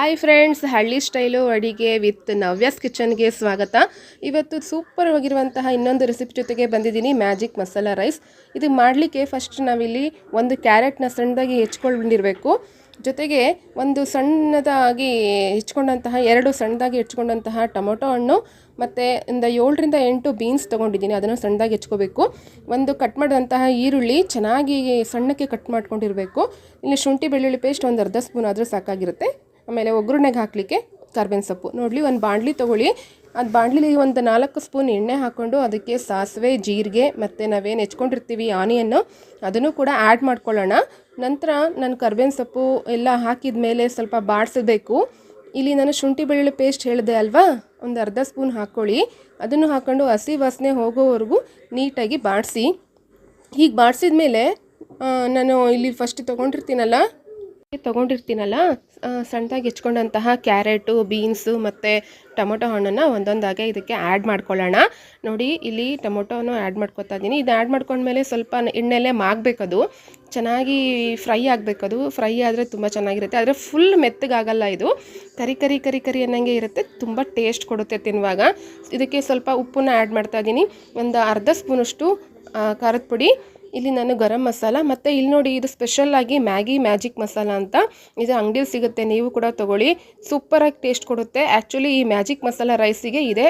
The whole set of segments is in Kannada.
ಹಾಯ್ ಫ್ರೆಂಡ್ಸ್ ಹಳ್ಳಿ ಸ್ಟೈಲು ಅಡಿಗೆ ವಿತ್ ನವ್ಯಾಸ್ ಕಿಚನ್ಗೆ ಸ್ವಾಗತ. ಇವತ್ತು ಸೂಪರ್ ಆಗಿರುವಂತಹ ಇನ್ನೊಂದು ರೆಸಿಪಿ ಜೊತೆಗೆ ಬಂದಿದ್ದೀನಿ ಮ್ಯಾಜಿಕ್ ಮಸಾಲ ರೈಸ್ ಇದು ಮಾಡಲಿಕ್ಕೆ ಫಸ್ಟ್ ನಾವಿಲ್ಲಿ ಒಂದು ಕ್ಯಾರೆಟ್ನ ಸಣ್ಣದಾಗಿ ಹೆಚ್ಕೊಂಡಿರಬೇಕು ಜೊತೆಗೆ ಒಂದು ಸಣ್ಣದಾಗಿ ಹೆಚ್ಕೊಂಡಂತಹ, ಎರಡು ಸಣ್ಣದಾಗಿ ಹೆಚ್ಕೊಂಡಂತಹ ಟೊಮೊಟೊ ಹಣ್ಣು, ಮತ್ತು ಒಂದು ಏಳರಿಂದ ಎಂಟು ಬೀನ್ಸ್ ತೊಗೊಂಡಿದ್ದೀನಿ. ಅದನ್ನು ಸಣ್ಣದಾಗಿ ಹೆಚ್ಕೋಬೇಕು. ಒಂದು ಕಟ್ ಮಾಡಿದಂತಹ ಈರುಳ್ಳಿ ಚೆನ್ನಾಗಿ ಸಣ್ಣಕ್ಕೆ ಕಟ್ ಮಾಡ್ಕೊಂಡಿರಬೇಕು. ಇಲ್ಲಿ ಶುಂಠಿ, ಬೆಳ್ಳುಳ್ಳಿ ಪೇಸ್ಟ್ ಒಂದು ಅರ್ಧ ಸ್ಪೂನ್ ಆದರೂ ಸಾಕಾಗಿರುತ್ತೆ. ಆಮೇಲೆ ಒಗ್ಗರಣೆಗೆ ಹಾಕಲಿಕ್ಕೆ ಕರ್ಬೇವಿನ ಸೊಪ್ಪು. ನೋಡಲಿ, ಒಂದು ಬಾಣಲಿ ತೊಗೊಳ್ಳಿ. ಅದು ಬಾಣಲಿಲಿ ಒಂದು ನಾಲ್ಕು ಸ್ಪೂನ್ ಎಣ್ಣೆ ಹಾಕ್ಕೊಂಡು ಅದಕ್ಕೆ ಸಾಸಿವೆ, ಜೀರಿಗೆ ಮತ್ತು ನಾವೇನು ಹೆಚ್ಕೊಂಡಿರ್ತೀವಿ ಆನಿಯನ್ನು ಅದನ್ನು ಕೂಡ ಆ್ಯಡ್ ಮಾಡ್ಕೊಳ್ಳೋಣ. ನಂತರ ನಾನು ಕರ್ಬೇವಿನ ಸೊಪ್ಪು ಎಲ್ಲ ಹಾಕಿದ ಮೇಲೆ ಸ್ವಲ್ಪ ಬಾಡಿಸಬೇಕು. ಇಲ್ಲಿ ನಾನು ಶುಂಠಿ ಬೆಳ್ಳುಳ್ಳಿ ಪೇಸ್ಟ್ ಹೇಳಿದೆ ಅಲ್ವಾ? ಒಂದು ಅರ್ಧ ಸ್ಪೂನ್ ಹಾಕ್ಕೊಳ್ಳಿ ಅದನ್ನು ಹಾಕ್ಕೊಂಡು ಹಸಿ ವಾಸನೆ ಹೋಗೋವರೆಗೂ ನೀಟಾಗಿ ಬಾಡಿಸಿ. ಹೀಗೆ ಬಾಡಿಸಿದ ಮೇಲೆ ನಾನು ಇಲ್ಲಿ ಫಸ್ಟ್ ತೊಗೊಂಡಿರ್ತೀನಲ್ಲ ತೊಗೊಂಡಿರ್ತೀನಲ್ಲ ಸಣ್ಣದಾಗಿ ಹೆಚ್ಕೊಂಡಂತಹ ಕ್ಯಾರೆಟು, ಬೀನ್ಸು ಮತ್ತು ಟೊಮೊಟೊ ಹಣ್ಣನ್ನು ಒಂದೊಂದಾಗೆ ಇದಕ್ಕೆ ಆ್ಯಡ್ ಮಾಡ್ಕೊಳ್ಳೋಣ. ನೋಡಿ, ಇಲ್ಲಿ ಟೊಮೊಟೊನು ಆ್ಯಡ್ ಮಾಡ್ಕೊತಾ ಇದ್ದೀನಿ. ಇದು ಆ್ಯಡ್ ಮಾಡ್ಕೊಂಡ್ಮೇಲೆ ಸ್ವಲ್ಪ ಎಣ್ಣೆಲೆ ಮಾಗಬೇಕದು. ಚೆನ್ನಾಗಿ ಫ್ರೈ ಆಗಬೇಕದು. ಫ್ರೈ ಆದರೆ ತುಂಬ ಚೆನ್ನಾಗಿರುತ್ತೆ. ಆದರೆ ಫುಲ್ ಮೆತ್ತಗಾಗಲ್ಲ ಇದು. ಕರಿ ಕರಿ ಕರಿ ಕರಿ ಅನ್ನಂಗೆ ಇರುತ್ತೆ. ತುಂಬ ಟೇಸ್ಟ್ ಕೊಡುತ್ತೆ ತಿನ್ನುವಾಗ. ಇದಕ್ಕೆ ಸ್ವಲ್ಪ ಉಪ್ಪನ್ನ ಆ್ಯಡ್ ಮಾಡ್ತಾ ಇದ್ದೀನಿ. ಒಂದು ಅರ್ಧ ಸ್ಪೂನಷ್ಟು ಖಾರದ ಪುಡಿ ಇಲ್ಲಿ ನಾನು ಗರಂ ಮಸಾಲ ಮತ್ತು ಇಲ್ಲಿ ನೋಡಿ ಇದು ಸ್ಪೆಷಲ್ಲಾಗಿ ಮ್ಯಾಗಿ ಮ್ಯಾಜಿಕ್ ಮಸಾಲ ಅಂತ. ಇದು ಅಂಗಡಿಯಲ್ಲಿ ಸಿಗುತ್ತೆ, ನೀವು ಕೂಡ ತೊಗೊಳ್ಳಿ. ಸೂಪರಾಗಿ ಟೇಸ್ಟ್ ಕೊಡುತ್ತೆ. ಆ್ಯಕ್ಚುಲಿ ಈ ಮ್ಯಾಜಿಕ್ ಮಸಾಲ ರೈಸಿಗೆ ಇದೆ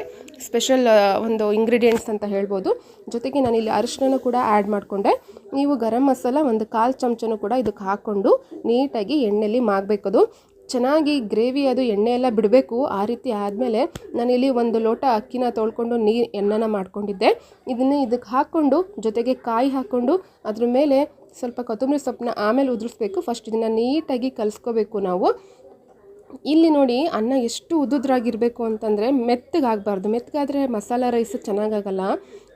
ಸ್ಪೆಷಲ್ ಒಂದು ಇಂಗ್ರೀಡಿಯೆಂಟ್ಸ್ ಅಂತ ಹೇಳ್ಬೋದು. ಜೊತೆಗೆ ನಾನು ಇಲ್ಲಿ ಅರಿಶಿನ ಕೂಡ ಆ್ಯಡ್ ಮಾಡಿಕೊಂಡೆ. ನೀವು ಗರಂ ಮಸಾಲ ಒಂದು ಕಾಲು ಚಮಚನೂ ಕೂಡ ಇದಕ್ಕೆ ಹಾಕ್ಕೊಂಡು ನೀಟಾಗಿ ಎಣ್ಣೆಯಲ್ಲಿ ಮಾಗಬೇಕದು. ಚೆನ್ನಾಗಿ ಗ್ರೇವಿ ಅದು ಎಣ್ಣೆ ಎಲ್ಲ ಬಿಡಬೇಕು. ಆ ರೀತಿ ಆದಮೇಲೆ ನಾನಿಲ್ಲಿ ಒಂದು ಲೋಟ ಅಕ್ಕಿನ ತೊಳ್ಕೊಂಡು ನೀರು ಎಣ್ಣೆನ ಮಾಡ್ಕೊಂಡಿದ್ದೆ. ಇದನ್ನು ಇದಕ್ಕೆ ಹಾಕ್ಕೊಂಡು ಜೊತೆಗೆ ಕಾಯಿ ಹಾಕ್ಕೊಂಡು ಅದ್ರ ಮೇಲೆ ಸ್ವಲ್ಪ ಕೊತ್ತಂಬರಿ ಸೊಪ್ಪನ್ನ ಆಮೇಲೆ ಉದುರಿಸ್ಬೇಕು. ಫಸ್ಟ್ ಇದನ್ನು ನೀಟಾಗಿ ಕಲಿಸ್ಕೋಬೇಕು ನಾವು. ಇಲ್ಲಿ ನೋಡಿ ಅನ್ನ ಎಷ್ಟು ಉದುದ್ರಾಗಿರಬೇಕು ಅಂತಂದರೆ ಮೆತ್ತಗಾಗಬಾರ್ದು. ಮೆತ್ತಗಾದರೆ ಮಸಾಲ ರೈಸ್ ಚೆನ್ನಾಗಾಗಲ್ಲ.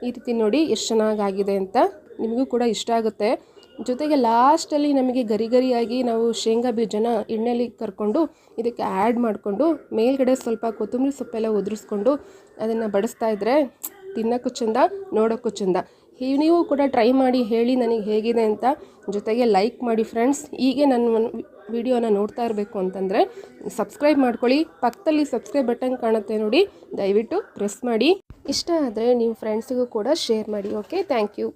ಈ ರೀತಿ ನೋಡಿ ಎಷ್ಟು ಚೆನ್ನಾಗಾಗಿದೆ ಅಂತ ನಿಮಗೂ ಕೂಡ ಇಷ್ಟ ಆಗುತ್ತೆ. ಜೊತೆಗೆ ಲಾಸ್ಟಲ್ಲಿ ನಮಗೆ ಗರಿ ಗರಿಯಾಗಿ ನಾವು ಶೇಂಗಾ ಬೀಜನ ಎಣ್ಣೆಲಿ ಕರ್ಕೊಂಡು ಇದಕ್ಕೆ ಆ್ಯಡ್ ಮಾಡಿಕೊಂಡು ಮೇಲ್ಗಡೆ ಸ್ವಲ್ಪ ಕೊತ್ತಂಬರಿ ಸೊಪ್ಪೆಲ್ಲ ಉದುರಿಸ್ಕೊಂಡು ಅದನ್ನು ಬಡಿಸ್ತಾ ಇದ್ದರೆ ತಿನ್ನೋಕ್ಕೂ ಚೆಂದ, ನೋಡೋಕ್ಕೂ ಚೆಂದ. ನೀವು ಕೂಡ ಟ್ರೈ ಮಾಡಿ ಹೇಳಿ ನನಗೆ ಹೇಗಿದೆ ಅಂತ. ಜೊತೆಗೆ ಲೈಕ್ ಮಾಡಿ ಫ್ರೆಂಡ್ಸ್ ಹೀಗೆ ನನ್ನ ವಿಡಿಯೋನ ನೋಡ್ತಾ ಇರಬೇಕು ಅಂತಂದರೆ ಸಬ್ಸ್ಕ್ರೈಬ್ ಮಾಡ್ಕೊಳ್ಳಿ. ಪಕ್ಕದಲ್ಲಿ ಸಬ್ಸ್ಕ್ರೈಬ್ ಬಟನ್ ಕಾಣುತ್ತೆ ನೋಡಿ. ದಯವಿಟ್ಟು ಪ್ರೆಸ್ ಮಾಡಿ. ಇಷ್ಟ ಆದರೆ ನಿಮ್ಮ ಫ್ರೆಂಡ್ಸಿಗೂ ಕೂಡ ಶೇರ್ ಮಾಡಿ ಓಕೆ ಥ್ಯಾಂಕ್ ಯು